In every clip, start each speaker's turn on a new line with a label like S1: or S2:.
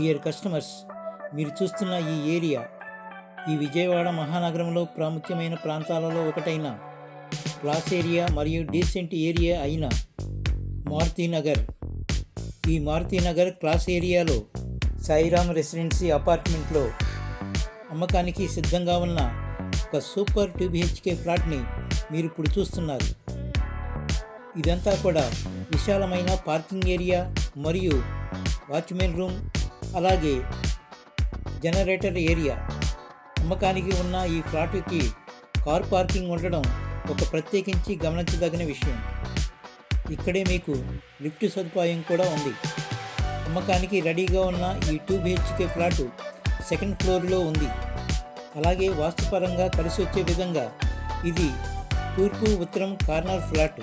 S1: Dear customers మీరు చూస్తున్న ఈ ఏరియా ఈ విజయవాడ మహానగరంలో ప్రాముఖ్యమైన ప్రాంతాలలో ఒకటైన క్లాస్ ఏరియా మరియు డీసెంట్ ఏరియా అయిన మారుతీనగర్ ఈ మారుతీనగర్ క్లాస్ ఏరియాలో సాయిరామ్ రెసిడెన్సీ అపార్ట్మెంట్లో అమ్మకానికి సిద్ధంగా ఉన్న ఒక సూపర్ టూ బిహెచ్కే ప్లాట్ని మీరు ఇప్పుడు చూస్తున్నారు. ఇదంతా కూడా విశాలమైన పార్కింగ్ ఏరియా మరియు వాచ్మెన్ రూమ్ అలాగే జనరేటర్ ఏరియా అమ్మకానికి ఉన్న ఈ ఫ్లాట్కి కార్ పార్కింగ్ ఉండడం ఒక ప్రత్యేకించి గమనించదగిన విషయం. ఇక్కడే మీకు లిఫ్ట్ సదుపాయం కూడా ఉంది. అమ్మకానికి రెడీగా ఉన్న ఈ టూ బిహెచ్కే ఫ్లాటు సెకండ్ ఫ్లోర్లో ఉంది. అలాగే వాస్తుపరంగా కలిసి వచ్చే విధంగా ఇది తూర్పు ఉత్తరం కార్నర్ ఫ్లాట్.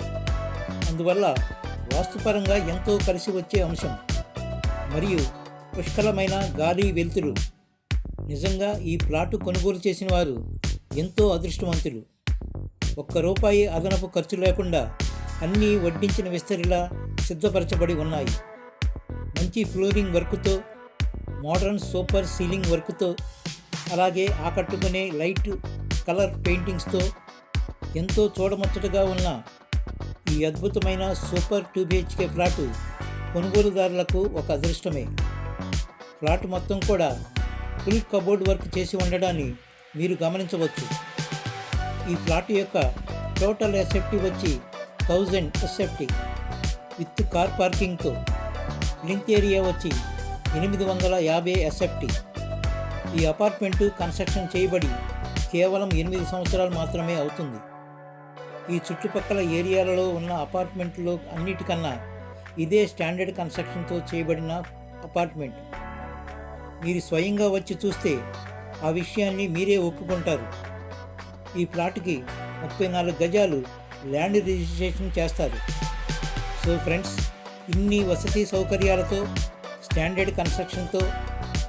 S1: అందువల్ల వాస్తుపరంగా ఎంతో కలిసి వచ్చే అంశం. మరియు పుష్కలమైన గాలి వెలుతురు. నిజంగా ఈ ప్లాటు కొనుగోలు చేసిన వారు ఎంతో అదృష్టవంతులు. ఒక్క రూపాయి అదనపు ఖర్చు లేకుండా అన్నీ వడ్డించిన విస్తరిలా సిద్ధపరచబడి ఉన్నాయి. మంచి ఫ్లోరింగ్ వర్క్తో మోడర్న్ సూపర్ సీలింగ్ వర్క్తో అలాగే ఆకట్టుకునే లైట్ కలర్ పెయింటింగ్స్తో ఎంతో చూడముచ్చటగా ఉన్న ఈ అద్భుతమైన సూపర్ టూ బిహెచ్కే ఫ్లాటు కొనుగోలుదారులకు ఒక అదృష్టమే. ఫ్లాట్ మొత్తం కూడా ఫుల్ కబోర్డ్ వర్క్ చేసి ఉండడాన్ని మీరు గమనించవచ్చు. ఈ ఫ్లాట్ యొక్క టోటల్ ఎస్ఎఫ్టీ వచ్చి థౌజండ్ ఎస్ఎఫ్టీ విత్ కార్ పార్కింగ్తో లింక్ ఏరియా వచ్చి ఎనిమిది వందల యాభై ఎస్ఎఫ్టీ ఈ అపార్ట్మెంటు కన్స్ట్రక్షన్ చేయబడి కేవలం ఎనిమిది సంవత్సరాలు మాత్రమే అవుతుంది. ఈ చుట్టుపక్కల ఏరియాలలో ఉన్న అపార్ట్మెంట్లో అన్నిటికన్నా ఇదే స్టాండర్డ్ కన్స్ట్రక్షన్తో చేయబడిన అపార్ట్మెంట్. మీరు స్వయంగా వచ్చి చూస్తే ఆ విషయాన్ని మీరే ఒప్పుకుంటారు. ఈ ప్లాట్కి ముప్పై నాలుగు గజాలు ల్యాండ్ రిజిస్ట్రేషన్ చేస్తారు. సో ఫ్రెండ్స్ ఇన్ని వసతి సౌకర్యాలతో స్టాండర్డ్ కన్స్ట్రక్షన్తో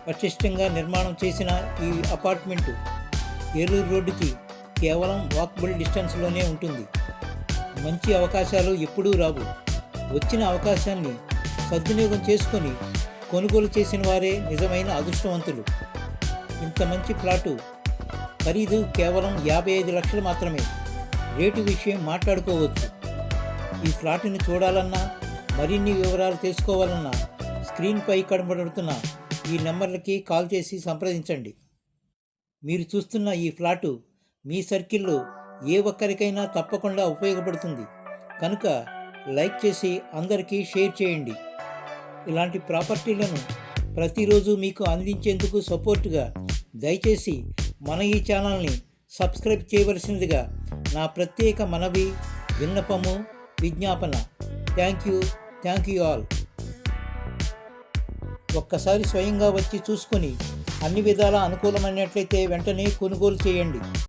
S1: పటిష్టంగా నిర్మాణం చేసిన ఈ అపార్ట్మెంటు ఏలూరు రోడ్డుకి కేవలం వాక్బుల్ డిస్టెన్స్లోనే ఉంటుంది. మంచి అవకాశాలు ఎప్పుడూ రావు. వచ్చిన అవకాశాన్ని సద్వినియోగం చేసుకొని కొనుగోలు చేసిన వారే నిజమైన అదృష్టవంతులు. ఇంత మంచి ప్లాటు ఖరీదు కేవలం యాభై ఐదు లక్షలు మాత్రమే. రేటు విషయం మాట్లాడుకోవచ్చు. ఈ ఫ్లాట్ని చూడాలన్నా మరిన్ని వివరాలు తెలుసుకోవాలన్నా స్క్రీన్పై కనబడుతున్న ఈ నెంబర్లకి కాల్ చేసి సంప్రదించండి. మీరు చూస్తున్న ఈ ఫ్లాటు మీ సర్కిల్లో ఏ ఒక్కరికైనా తప్పకుండా ఉపయోగపడుతుంది. కనుక లైక్ చేసి అందరికీ షేర్ చేయండి. ఇలాంటి ప్రాపర్టీలను ప్రతిరోజు మీకు అందించేందుకు సపోర్టుగా దయచేసి మన ఈ ఛానల్ని సబ్స్క్రైబ్ చేయవలసినదిగా నా ప్రత్యేక మనవి విన్నపము విజ్ఞాపన. Thank you thank you all. ఒక్కసారి స్వయంగా వచ్చి చూసుకొని అన్ని విధాలా అనుకూలమైనట్లయితే వెంటనే కొనుగోలు చేయండి.